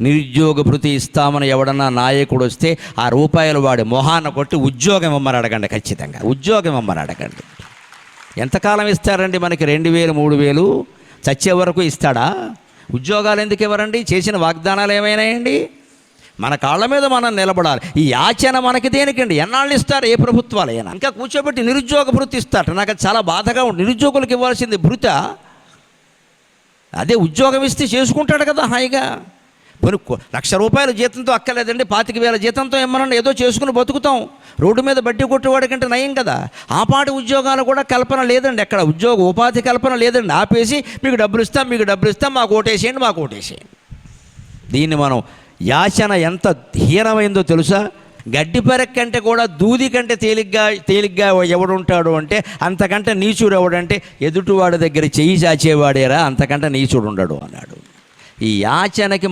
నిరుద్యోగ భృతి ఇస్తామని ఎవడన్నా నాయకుడు వస్తే ఆ రూపాయలు వాడి మొహాన కొట్టి ఉద్యోగం ఇమ్మని అడగండి ఖచ్చితంగా. ఉద్యోగం ఇమ్మని అడగండి. ఎంతకాలం ఇస్తారండి మనకి? రెండు వేలు మూడు వేలు చచ్చే వరకు ఇస్తాడా? ఉద్యోగాలు ఎందుకు ఇవ్వరండి? చేసిన వాగ్దానాలు ఏమైనాయండి? మన కాళ్ళ మీద మనం నిలబడాలి. ఈ యాచన మనకి దేనికండి? ఎన్నాళ్ళు ఇస్తారు? ఏ ప్రభుత్వాలు అయినా ఇంకా కూర్చోబెట్టి నిరుద్యోగ భృతి ఇస్తారట. నాకు చాలా బాధగా ఉంది. నిరుద్యోగులకు ఇవ్వాల్సింది భృత. అదే ఉద్యోగం ఇస్తే చేసుకుంటాడు కదా హాయిగా. పోనీ లక్ష రూపాయల జీతంతో అక్కర్లేదండి. పాతిక వేల జీతంతో ఏమన్నా ఏదో చేసుకుని బతుకుతాం. రోడ్డు మీద బట్టి కొట్టేవాడికంటే నయం కదా. ఆ పాటి ఉద్యోగాలు కూడా కల్పన లేదండి ఎక్కడ. ఉద్యోగ ఉపాధి కల్పన లేదండి. ఆపేసి మీకు డబ్బులు ఇస్తాం మీకు డబ్బులు ఇస్తాం మాకు ఓటేసేయండి మాకు ఓటేసేయండి. దీన్ని మనం యాచన ఎంత హీనమైందో తెలుసా? గడ్డి పెరక్ కంటే కూడా దూది కంటే తేలిగ్గా తేలిగ్గా ఎవడుంటాడు అంటే అంతకంటే నీచుడు ఎవడంటే ఎదుటివాడి దగ్గర చెయ్యి చాచేవాడేరా అంతకంటే నీచుడు ఉండడు అన్నాడు. ఈ యాచనకి